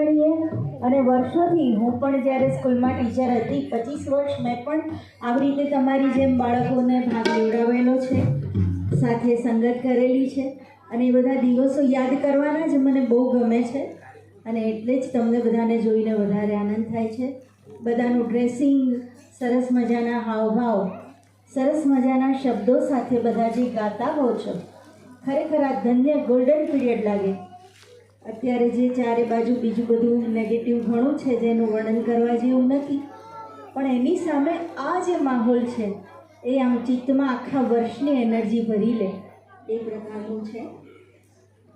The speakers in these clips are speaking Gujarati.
જાણીએ અને વર્ષોથી હું પણ જ્યારે સ્કૂલમાં ટીચર હતી, પચીસ વર્ષ મેં પણ આવી રીતે તમારી જેમ બાળકોને ભાગ લેવડાવેલો છે, સાથે સંગત કરેલી છે. અને એ બધા દિવસો યાદ કરવાના જ મને બહુ ગમે છે. અને એટલે જ તમને બધાને જોઈને વધારે આનંદ થાય છે. બધાનું ડ્રેસિંગ, સરસ મજાના હાવભાવ, સરસ મજાના શબ્દો સાથે બધા જે ગાતા હો છો, ખરેખર આ ધન્ય ગોલ્ડન પીરિયડ લાગે. અત્યારે જે ચારે બાજુ બીજું બધું નેગેટિવ ઘણું છે, જેનું વર્ણન કરવા જેવું નથી. પણ એની સામે આ જે માહોલ છે, એ આમ ચિત્તમાં આખા વર્ષની એનર્જી ભરી લે. એ પ્રકારનું છે.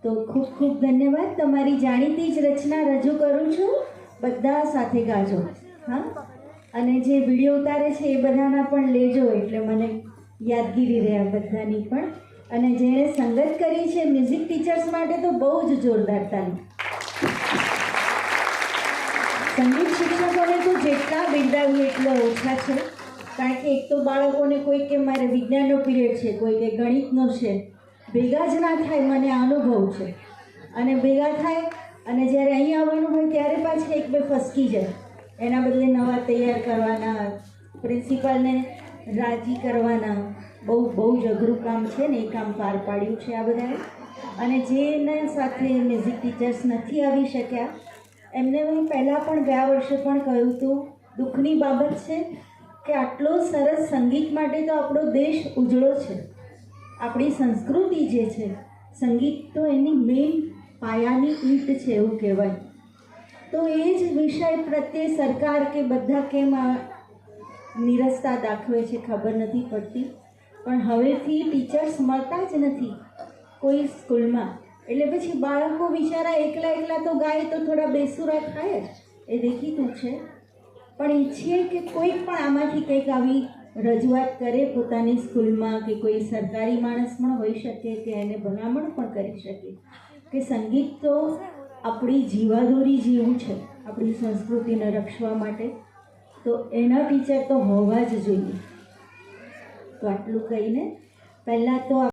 તો ખૂબ ખૂબ ધન્યવાદ. તમારી જાણીતી જ રચના રજૂ કરું છું. બધા સાથે ગાજો. હા? અને જે વીડિયો ઉતારે છે, એ બધાના પણ લેજો, એટલે મને યાદગીરી રહે બધાની પણ. અને જેણે સંગત કરી છે મ્યુઝિક ટીચર્સ માટે તો બહુ જ જોરદાર તાલી સંગીત શિક્ષકોને તો જેટલા બિરદાવીએ એટલા ઓછા છે. કારણ કે એક તો બાળકોને કોઈ કે મારે વિજ્ઞાનનો પીરિયડ છે, કોઈ કે ગણિતનો છે. ભેગા જ ના થાય મને અનુભવ છે. અને ભેગા થાય અને જ્યારે અહીં આવવાનું હોય ત્યારે પાછા એક બે ફસકી જાય. એના બદલે નવા તૈયાર કરવાના પ્રિન્સિપાલને રાજી કરવાના. બહુ બહુ જ અઘરું કામ છે ને એ કામ પાર પાડ્યું છે આ બધાએ. અને જેના સાથે મ્યુઝિક ટીચર્સ નથી આવી શક્યા, એમને હું પહેલાં પણ ગયા વર્ષે પણ કહ્યું હતું દુઃખની બાબત છે કે આટલો સરસ સંગીત માટે તો આપણો દેશ ઉજળો છે. આપણી સંસ્કૃતિ જે છે, સંગીત તો એની મેઇન પાયાની ઈંટ છે એવું કહેવાય. તો એ જ વિષય પ્રત્યે સરકાર કે બધા કેમ આ નિરસતા દાખવે છે ખબર નથી પડતી. પણ હવેથી ટીચર્સ મળતા જ નથી કોઈ સ્કૂલમાં. એટલે પછી બાળકો બિચારા એકલા એકલા તો ગાય તો થોડા બેસુરા થાય જ. એ દેખીતું છે. પણ ઈચ્છીએ કે કોઈક પણ આમાંથી કંઈક આવી રજૂઆત કરે પોતાની સ્કૂલમાં કે કોઈ સરકારી માણસ પણ હોઈ શકે કે એને ભલામણ પણ કરી શકે. કે સંગીત તો આપણી જીવાદોરી જેવું છે, આપણી સંસ્કૃતિને રક્ષવા માટે. તો એના ટીચર તો હોવા જ જોઈએ. તો આટલું કહીને. પહેલાં તો